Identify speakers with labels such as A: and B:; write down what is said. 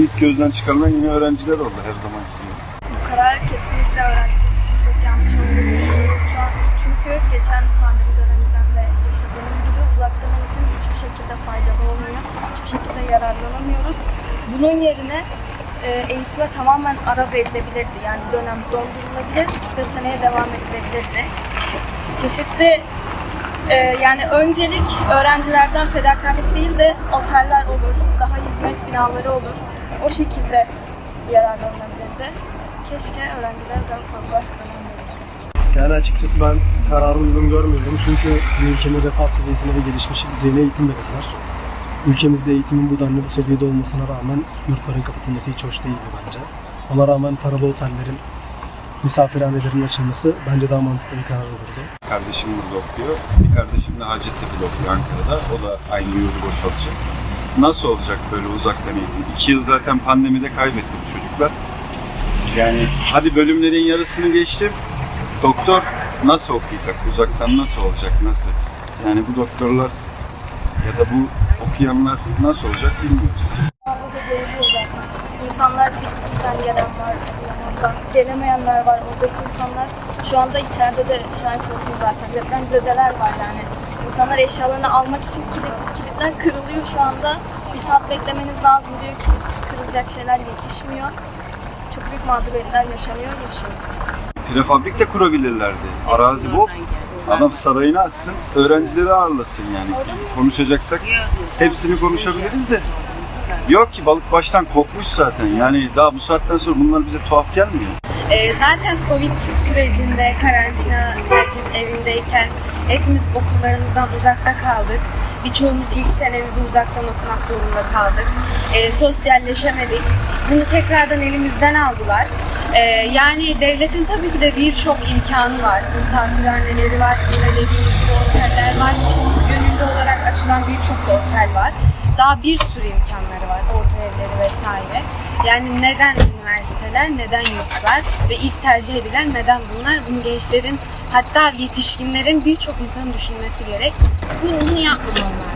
A: ilk gözden çıkarılan yine öğrenciler oldu her zaman.
B: Bu karar kesinlikle öğrenciler için çok yanlış olduğunu. Çünkü geçen pandemi döneminden de yaşadığımız gibi uzaktan eğitim hiçbir şekilde faydalı olmuyor. Hiçbir şekilde yararlanamıyoruz. Bunun yerine e, eğitime tamamen ara verilebilirdi. Yani dönem dondurulabilir ve seneye devam edilebilirdi. Çeşitli e, yani öncelik öğrencilerden fedakarlık değil de oteller olur, daha hizmet binaları olur. O şekilde yararlanılabilirdi. Keşke öğrenciler daha fazla.
C: Yani açıkçası ben kararı uygun görmüyorum çünkü ülkenin refah seviyesine ve gelişmiş düzeyine eğitim verirler. Ülkemizde eğitimin bu denli bu seviyede olmasına rağmen yurtların kapatılması hiç hoş değil bence. Ona rağmen paralı otellerin, misafirhanelerin açılması bence daha mantıklı bir karar olurdu.
A: Kardeşim burada okuyor. Bir kardeşim de Hacettepe'de okuyor Ankara'da. O da aynı yurdu boşaltacak. Nasıl olacak böyle uzaktan eğitim? İki yıl zaten pandemide kaybetti bu çocuklar. Yani hadi bölümlerin yarısını geçtim. Doktor nasıl okuyacak? Uzaktan nasıl olacak? Nasıl? Yani bu doktorlar ya da bu okuyanlar nasıl olacak bilmiyoruz.
B: Burada zaten. İnsanlar Bitlis'ten gelen var, gelemeyenler var. Oradaki insanlar şu anda içeride de şahit oldum zaten. Depremzedeler var yani. İnsanlar eşyalarını almak için kilit, kilitler kırılıyor şu anda. Bir saat beklemeniz lazım diyor. Kilit kırılacak şeyler yetişmiyor. Çok büyük mağduriyetler yaşanıyor, yaşıyoruz.
A: Prefabrik de kurabilirlerdi. Arazi bol. Adam sarayını açsın, öğrencileri ağırlasın yani. Konuşacaksak hepsini konuşabiliriz de. Yok ki balık baştan kokmuş zaten. Yani daha bu saatten sonra bunlar bize tuhaf gelmiyor.
D: Ee, zaten Covid sürecinde karantina herkes evindeyken hepimiz okullarımızdan uzakta kaldık. Birçoğumuz ilk senemizi uzaktan okumak zorunda kaldık. Ee, sosyalleşemedik. Bunu tekrardan elimizden aldılar. Ee, yani devletin tabii ki de birçok imkanı var. Misafirhaneleri var, gibi oteller var. Gönüllü olarak açılan birçok otel var. Daha bir sürü imkanları var, orta evleri vesaire. Yani neden üniversiteler, neden yurtlar ve ilk tercih edilen neden bunlar? Bunu gençlerin hatta yetişkinlerin birçok insanın düşünmesi gerek. Bunu, yapmamalar